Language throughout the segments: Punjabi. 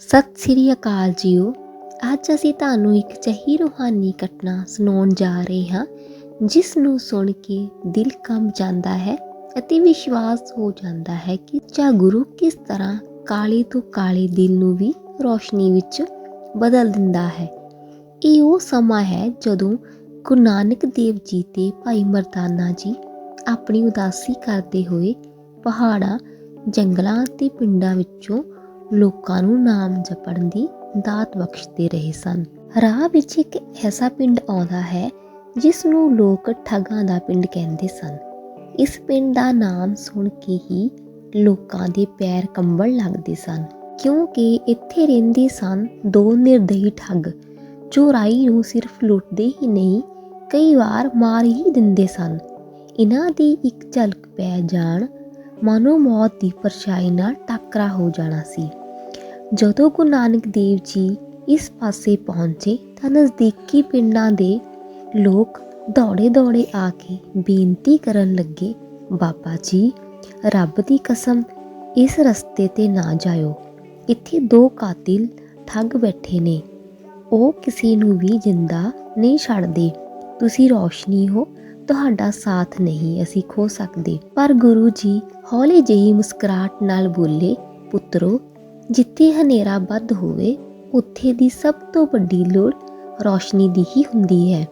ਸਤਿ ਸ੍ਰੀ ਅਕਾਲ ਜੀਓ। ਅੱਜ ਅਸੀਂ ਤੁਹਾਨੂੰ ਇੱਕ ਚਹੀ ਰੂਹਾਨੀ ਘਟਨਾ ਸੁਣਾਉਣ ਜਾ ਰਹੇ ਹਾਂ, ਜਿਸ ਨੂੰ ਸੁਣ ਕੇ ਦਿਲ ਕੰਬ ਜਾਂਦਾ ਹੈ ਅਤੇ ਵਿਸ਼ਵਾਸ ਹੋ ਜਾਂਦਾ ਹੈ ਕਿ ਚਾ ਗੁਰੂ ਕਿਸ ਤਰ੍ਹਾਂ ਕਾਲੇ ਤੋਂ ਕਾਲੇ ਦਿਲ ਨੂੰ ਵੀ ਰੋਸ਼ਨੀ ਵਿੱਚ ਬਦਲ ਦਿੰਦਾ ਹੈ। ਇਹ ਉਹ ਸਮਾਂ ਹੈ ਜਦੋਂ ਗੁਰੂ ਨਾਨਕ ਦੇਵ ਜੀ ਤੇ ਭਾਈ ਮਰਦਾਨਾ ਜੀ ਆਪਣੀ ਉਦਾਸੀ ਕਰਦੇ ਹੋਏ ਪਹਾੜਾਂ, ਜੰਗਲਾਂ ਤੇ ਪਿੰਡਾਂ ਵਿੱਚੋਂ ਲੋਕਾਂ ਨੂੰ ਨਾਮ ਜਪਣ ਦੀ ਦਾਤ ਬਖਸ਼ਦੇ ਰਹੇ ਸਨ। ਰਾਹ ਵਿੱਚ ਇੱਕ ਐਸਾ ਪਿੰਡ ਆਉਂਦਾ ਹੈ ਜਿਸ ਨੂੰ ਲੋਕ ਠੱਗਾਂ ਦਾ ਪਿੰਡ ਕਹਿੰਦੇ ਸਨ। ਇਸ ਪਿੰਡ ਦਾ ਨਾਮ ਸੁਣ ਕੇ ਹੀ ਲੋਕਾਂ ਦੇ ਪੈਰ ਕੰਬਣ ਲੱਗਦੇ ਸਨ, ਕਿਉਂਕਿ ਇੱਥੇ ਰਹਿੰਦੇ ਸਨ ਦੋ ਨਿਰਦਈ ਠੱਗ। ਜੋ ਰਾਈ ਨੂੰ ਸਿਰਫ ਲੁੱਟਦੇ ਹੀ ਨਹੀਂ, ਕਈ ਵਾਰ ਮਾਰ ਹੀ ਦਿੰਦੇ ਸਨ। ਇਹਨਾਂ ਦੀ ਇੱਕ ਝਲਕ ਪੈ ਜਾਣ, ਮਾਨੋ ਮੌਤ ਦੀ ਪਰਛਾਈ ਨਾਲ ਟੱਕ ਟੱਕਰਾ ਹੋ ਜਾਣਾ ਸੀ। ਜਦੋਂ ਗੁਰੂ ਨਾਨਕ ਦੇਵ ਜੀ ਇਸ ਪਾਸੇ ਪਹੁੰਚੇ ਤਾਂ ਨਜ਼ਦੀਕੀ ਪਿੰਡਾਂ ਦੇ ਲੋਕ ਦੌੜੇ ਦੌੜੇ ਆ ਕੇ ਬੇਨਤੀ ਕਰਨ ਲੱਗੇ, ਬਾਬਾ ਜੀ, ਰੱਬ ਦੀ ਕਸਮ, ਇਸ ਰਸਤੇ ਤੇ ਨਾ ਜਾਇਓ। ਇੱਥੇ ਦੋ ਕਾਤਿਲ ਠੱਗ ਬੈਠੇ ਨੇ। ਉਹ ਕਿਸੇ ਨੂੰ ਵੀ ਜਿੰਦਾ ਨਹੀਂ ਛੱਡਦੇ। ਤੁਸੀਂ ਰੋਸ਼ਨੀ ਹੋ ਤੁਹਾਡਾ ਸਾਥ ਨਹੀਂ ਅਸੀਂ ਖੋ ਸਕਦੇ। ਪਰ ਗੁਰੂ ਜੀ ਹੌਲੀ ਜਿਹੀ ਮੁਸਕਰਾਹਟ ਨਾਲ ਬੋਲੇ, ਪੁੱਤਰੋ, ਜਿੱਥੇ ਹਨੇਰਾ ਵੱਧ ਹੋਵੇ, ਉੱਥੇ ਦੀ ਸਭ ਤੋਂ ਵੱਡੀ ਲੋੜ ਰੋਸ਼ਨੀ ਦੀ ਹੀ ਹੁੰਦੀ ਹੈ।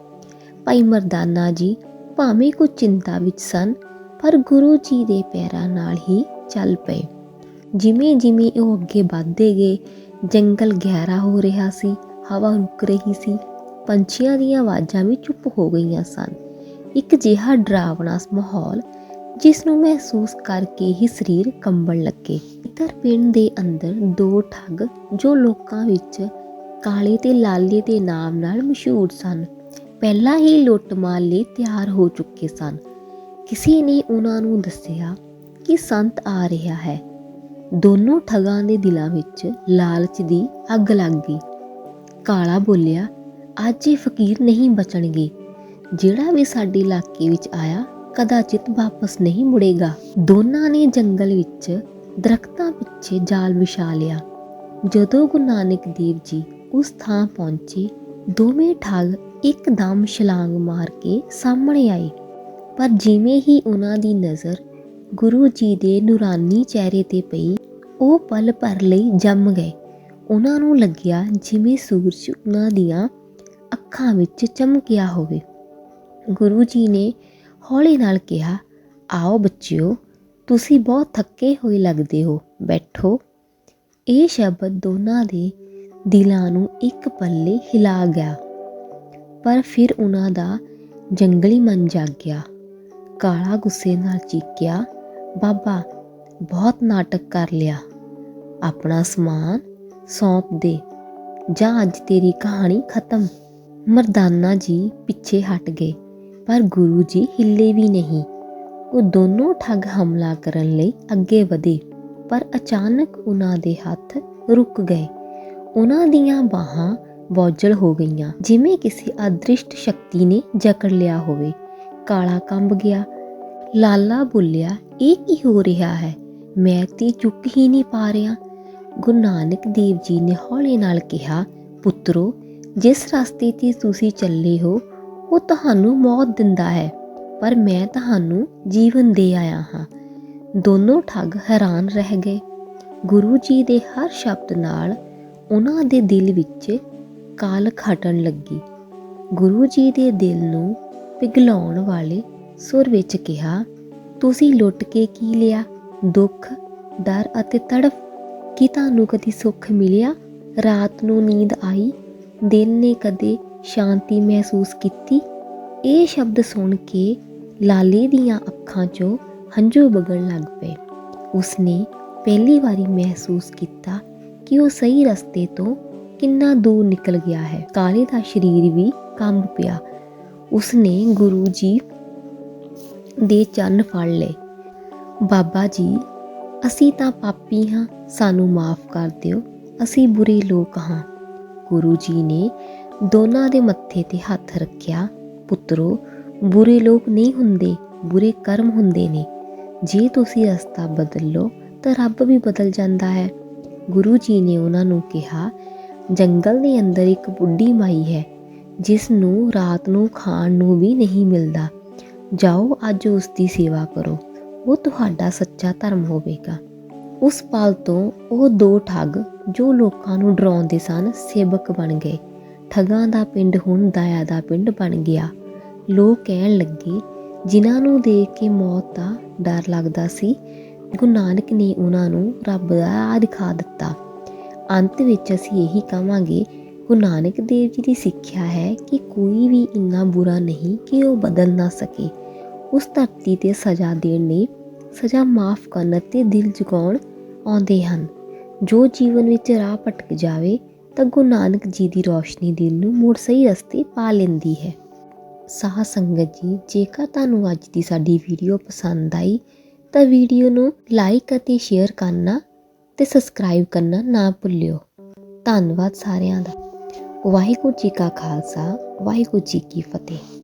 ਭਾਈ ਮਰਦਾਨਾ ਜੀ ਭਾਵੇਂ ਕੁਝ ਚਿੰਤਾ ਵਿੱਚ ਸਨ, ਪਰ ਗੁਰੂ ਜੀ ਦੇ ਪੈਰਾਂ ਨਾਲ ਹੀ ਚੱਲ ਪਏ। ਜਿਵੇਂ ਜਿਵੇਂ ਉਹ ਅੱਗੇ ਵਧਦੇ ਗਏ, ਜੰਗਲ ਗਹਿਰਾ ਹੋ ਰਿਹਾ ਸੀ, ਹਵਾ ਰੁਕ ਰਹੀ ਸੀ, ਪੰਛੀਆਂ ਦੀਆਂ ਆਵਾਜ਼ਾਂ ਵੀ ਚੁੱਪ ਹੋ ਗਈਆਂ ਸਨ। ਇੱਕ ਜਿਹਾ ਡਰਾਵਣਾ ਮਾਹੌਲ ਜਿਸ ਨੂੰ ਮਹਿਸੂਸ ਕਰਕੇ ਹੀ ਸਰੀਰ ਕੰਬਣ ਲੱਗੇ। ਇਧਰ ਪਿੰਡ ਦੇ ਅੰਦਰ ਦੋ ਠੱਗ ਜੋ ਲੋਕਾਂ ਵਿੱਚ ਕਾਲੇ ਤੇ ਲਾਲੇ ਦੇ ਨਾਮ ਨਾਲ ਮਸ਼ਹੂਰ ਸਨ। ਪਹਿਲਾਂ ਹੀ ਲੁੱਟ ਮਾਰ ਲਈ ਤਿਆਰ ਹੋ ਚੁੱਕੇ ਸਨ। ਕਿਸੇ ਨੇ ਉਹਨਾਂ ਨੂੰ ਦੱਸਿਆ ਕਿ ਸੰਤ ਆ ਰਿਹਾ ਹੈ। ਦੋਨੋਂ ਠਗਾਂ ਦੇ ਦਿਲਾਂ ਵਿੱਚ ਲਾਲਚ ਦੀ ਅੱਗ ਲੱਗ ਗਈ। ਕਾਲਾ ਬੋਲਿਆ, ਅੱਜ ਇਹ ਫਕੀਰ ਨਹੀਂ ਬਚਣਗੇ। ਜਿਹੜਾ ਵੀ ਸਾਡੇ ਇਲਾਕੇ ਵਿੱਚ ਆਇਆ, ਕਦਾਚਿਤ ਵਾਪਸ ਨਹੀਂ ਮੁੜੇਗਾ। ਦੋਨਾਂ ਨੇ ਜੰਗਲ ਵਿੱਚ ਦਰਖਤਾਂ ਪਿੱਛੇ ਜਾਲ ਵਿਛਾ ਲਿਆ। ਜਦੋਂ ਗੁਰੂ ਨਾਨਕ ਦੇਵ ਜੀ ਉਸ ਥਾਂ ਪਹੁੰਚੇ, ਦੋਵੇਂ ਠੱਗ ਇੱਕਦਮ ਛਲਾਂਗ ਮਾਰ ਕੇ ਸਾਹਮਣੇ ਆਏ। ਪਰ ਜਿਵੇਂ ਹੀ ਉਹਨਾਂ ਦੀ ਨਜ਼ਰ ਗੁਰੂ ਜੀ ਦੇ ਨੂਰਾਨੀ ਚਿਹਰੇ ਤੇ ਪਈ, ਉਹ ਪਲ ਭਰ ਲਈ ਜੰਮ ਗਏ। ਉਹਨਾਂ ਨੂੰ ਲੱਗਿਆ ਜਿਵੇਂ ਸੂਰਜ ਉਹਨਾਂ ਦੀਆਂ ਅੱਖਾਂ ਵਿੱਚ ਚਮਕਿਆ ਹੋਵੇ। ਗੁਰੂ ਜੀ ਨੇ ਹੌਲੀ ਨਾਲ ਕਿਹਾ, ਆਓ ਬੱਚਿਓ, ਤੁਸੀਂ ਬਹੁਤ ਥੱਕੇ ਹੋਏ ਲੱਗਦੇ ਹੋ, ਬੈਠੋ। ਇਹ ਸ਼ਬਦ ਦੋਨਾਂ ਦੇ ਦਿਲਾਂ ਨੂੰ ਇੱਕ ਪੱਲੇ ਹਿਲਾ ਗਿਆ। ਪਰ ਫਿਰ ਉਹਨਾਂ ਦਾ ਜੰਗਲੀ ਮਨ ਜਾਗ ਗਿਆ ਕਾਲਾ ਗੁੱਸੇ ਨਾਲ ਚੀਕਿਆ, ਬਾਬਾ, ਬਹੁਤ ਨਾਟਕ ਕਰ ਲਿਆ। ਆਪਣਾ ਸਮਾਨ ਸੌਂਪ ਦੇ। ਜਾਂ ਅੱਜ ਤੇਰੀ ਕਹਾਣੀ ਖਤਮ। ਮਰਦਾਨਾ ਜੀ ਪਿੱਛੇ ਹਟ ਗਏ। ਪਰ ਗੁਰੂ ਜੀ ਹਿੱਲੇ ਵੀ ਨਹੀਂ। ਉਹ ਦੋਨੋਂ ਠੱਗ ਹਮਲਾ ਕਰਨ ਲਈ ਅੱਗੇ ਵਧੇ, ਪਰ ਅਚਾਨਕ ਉਹਨਾਂ ਦੇ ਹੱਥ ਰੁਕ ਗਏ। ਉਹਨਾਂ ਦੀਆਂ ਬਾਹਾਂ ਬੋਝਲ ਹੋ ਗਈਆਂ, ਜਿਵੇਂ ਕਿਸੇ ਅਦ੍ਰਿਸ਼ਟ ਸ਼ਕਤੀ ਨੇ ਜਕੜ ਲਿਆ ਹੋਵੇ। ਕਾਲਾ ਕੰਬ ਗਿਆ, ਲਾਲਾ ਬੋਲਿਆ, ਇਹ ਕੀ ਹੋ ਰਿਹਾ ਹੈ? ਮੈਂ ਤੇ ਚੁੱਕ ਹੀ ਨਹੀਂ ਪਾ ਰਿਹਾ। ਗੁਰੂ ਨਾਨਕ ਦੇਵ ਜੀ ਨੇ ਹੌਲੇ ਨਾਲ ਕਿਹਾ, ਪੁੱਤਰੋ, ਜਿਸ ਰਸਤੇ ਤੇ ਤੁਸੀਂ ਚੱਲੇ ਹੋ ਉਹ ਤੁਹਾਨੂੰ ਮੌਤ ਦਿੰਦਾ ਹੈ, ਪਰ ਮੈਂ ਤੁਹਾਨੂੰ ਜੀਵਨ ਦੇ ਆਇਆ ਹਾਂ। ਦੋਨੋਂ ਠੱਗ ਹੈਰਾਨ ਰਹਿ ਗਏ। ਗੁਰੂ ਜੀ ਦੇ ਹਰ ਸ਼ਬਦ ਨਾਲ ਉਹਨਾਂ ਦੇ ਦਿਲ ਵਿੱਚ ਕਾਲ ਖਟਣ ਲੱਗੀ। ਗੁਰੂ ਜੀ ਦੇ ਦਿਲ ਨੂੰ ਪਿਘਲਾਉਣ ਵਾਲੇ ਸੁਰ ਵਿੱਚ ਕਿਹਾ, ਤੁਸੀਂ ਲੁੱਟ ਕੇ ਕੀ ਲਿਆ? ਦੁੱਖ, ਡਰ ਅਤੇ ਤੜਫ? ਕੀ ਤੁਹਾਨੂੰ ਕਦੀ ਸੁੱਖ ਮਿਲਿਆ? ਰਾਤ ਨੂੰ ਨੀਂਦ ਆਈ? ਦਿਲ ਨੇ ਕਦੇ ਸ਼ਾਂਤੀ ਮਹਿਸੂਸ ਕੀਤੀ। ਇਹ ਸ਼ਬਦ ਸੁਣ ਕੇ ਲਾਲੇ ਦੀਆਂ ਅੱਖਾਂ 'ਚੋਂ ਹੰਝੂ ਵਗਣ ਲੱਗ ਪਏ। ਉਸਨੇ ਪਹਿਲੀ ਵਾਰੀ ਮਹਿਸੂਸ ਕੀਤਾ ਕਿ ਉਹ ਸਹੀ ਰਸਤੇ ਤੋਂ ਕਿੰਨਾ ਦੂਰ ਨਿਕਲ ਗਿਆ ਹੈ। ਕਾਲੇ ਦਾ ਸਰੀਰ ਵੀ ਕੰਬ ਪਿਆ। ਉਸਨੇ ਗੁਰੂ ਜੀ ਦੇ ਚੰਨ ਫੜ ਲਏ। ਬਾਬਾ ਜੀ, ਅਸੀਂ ਤਾਂ ਪਾਪੀ ਹਾਂ, ਸਾਨੂੰ ਮਾਫ ਕਰ ਦਿਓ। ਅਸੀਂ ਬੁਰੇ ਲੋਕ ਹਾਂ। ਗੁਰੂ ਜੀ ਨੇ ਦੋਨਾਂ ਦੇ ਮੱਥੇ ਤੇ ਹੱਥ ਰੱਖਿਆ, ਪੁੱਤਰੋ, ਬੁਰੇ ਲੋਕ ਨਹੀਂ ਹੁੰਦੇ, ਬੁਰੇ ਕਰਮ ਹੁੰਦੇ ਨੇ। ਜੇ ਤੁਸੀਂ ਰਸਤਾ ਬਦਲ ਲਓ, ਤਾਂ ਰੱਬ ਵੀ ਬਦਲ ਜਾਂਦਾ ਹੈ। ਗੁਰੂ ਜੀ ਨੇ ਉਹਨਾਂ ਨੂੰ ਕਿਹਾ, ਜੰਗਲ ਦੇ ਅੰਦਰ ਇੱਕ ਬੁੱਢੀ ਮਾਈ ਹੈ, ਜਿਸ ਨੂੰ ਰਾਤ ਨੂੰ ਖਾਣ ਨੂੰ ਵੀ ਨਹੀਂ ਮਿਲਦਾ। ਜਾਓ, ਅੱਜ ਉਸ ਦੀ ਸੇਵਾ ਕਰੋ। ਉਹ ਤੁਹਾਡਾ ਸੱਚਾ ਧਰਮ ਹੋਵੇਗਾ। ਉਸ ਪਲ ਤੋਂ ਉਹ ਦੋ ਠੱਗ ਜੋ ਲੋਕਾਂ ਨੂੰ ਡਰਾਉਂਦੇ ਸਨ, ਸੇਵਕ ਬਣ ਗਏ। ਠੱਗਾਂ ਦਾ ਪਿੰਡ ਹੁਣ ਦਇਆ ਦਾ ਪਿੰਡ ਬਣ ਗਿਆ। ਲੋਕ ਕਹਿਣ ਲੱਗੇ, ਜਿਨ੍ਹਾਂ ਨੂੰ ਦੇਖ ਕੇ ਮੌਤ ਦਾ ਡਰ ਲੱਗਦਾ ਸੀ, ਗੁਰੂ ਨਾਨਕ ਨੇ ਉਹਨਾਂ ਨੂੰ ਰੱਬ ਦਾ ਰਾਹ ਦਿਖਾ ਦਿੱਤਾ। ਅੰਤ ਵਿੱਚ ਅਸੀਂ ਇਹੀ ਕਹਾਂਗੇ, ਗੁਰੂ ਨਾਨਕ ਦੇਵ ਜੀ ਦੀ ਸਿੱਖਿਆ ਹੈ ਕਿ ਕੋਈ ਵੀ ਇੰਨਾ ਬੁਰਾ ਨਹੀਂ ਕਿ ਉਹ ਬਦਲ ਨਾ ਸਕੇ। ਉਸ ਧਰਤੀ ਤੇ ਸਜ਼ਾ ਦੇਣ ਲਈ ਸਜ਼ਾ ਮਾਫ ਕਰਨ ਅਤੇ ਦਿਲ ਜਗਾਉਣ ਆਉਂਦੇ ਹਨ। ਜੋ ਜੀਵਨ ਵਿੱਚ ਰਾਹ ਭਟਕ ਜਾਵੇ ਤਾਂ ਗੁਰੂ ਨਾਨਕ ਜੀ ਦੀ ਰੋਸ਼ਨੀ ਦਿਲ ਨੂੰ ਮੁੜ ਸਹੀ ਰਸਤੇ ਪਾ ਲੈਂਦੀ ਹੈ। ਸਾਹ ਸੰਗਤ ਜੀ, ਜੇਕਰ ਤੁਹਾਨੂੰ ਅੱਜ ਦੀ ਸਾਡੀ ਵੀਡੀਓ ਪਸੰਦ ਆਈ, ਤਾਂ ਵੀਡੀਓ ਨੂੰ ਲਾਈਕ ਅਤੇ ਸ਼ੇਅਰ ਕਰਨਾ ਤੇ ਸਬਸਕ੍ਰਾਈਬ ਕਰਨਾ ਨਾ ਭੁੱਲਿਓ। ਧੰਨਵਾਦ ਸਾਰਿਆਂ ਦਾ। ਵਾਹਿਗੁਰੂ ਜੀ ਕਾ ਖਾਲਸਾ, ਵਾਹਿਗੁਰੂ ਜੀ ਕੀ ਫਤਿਹ।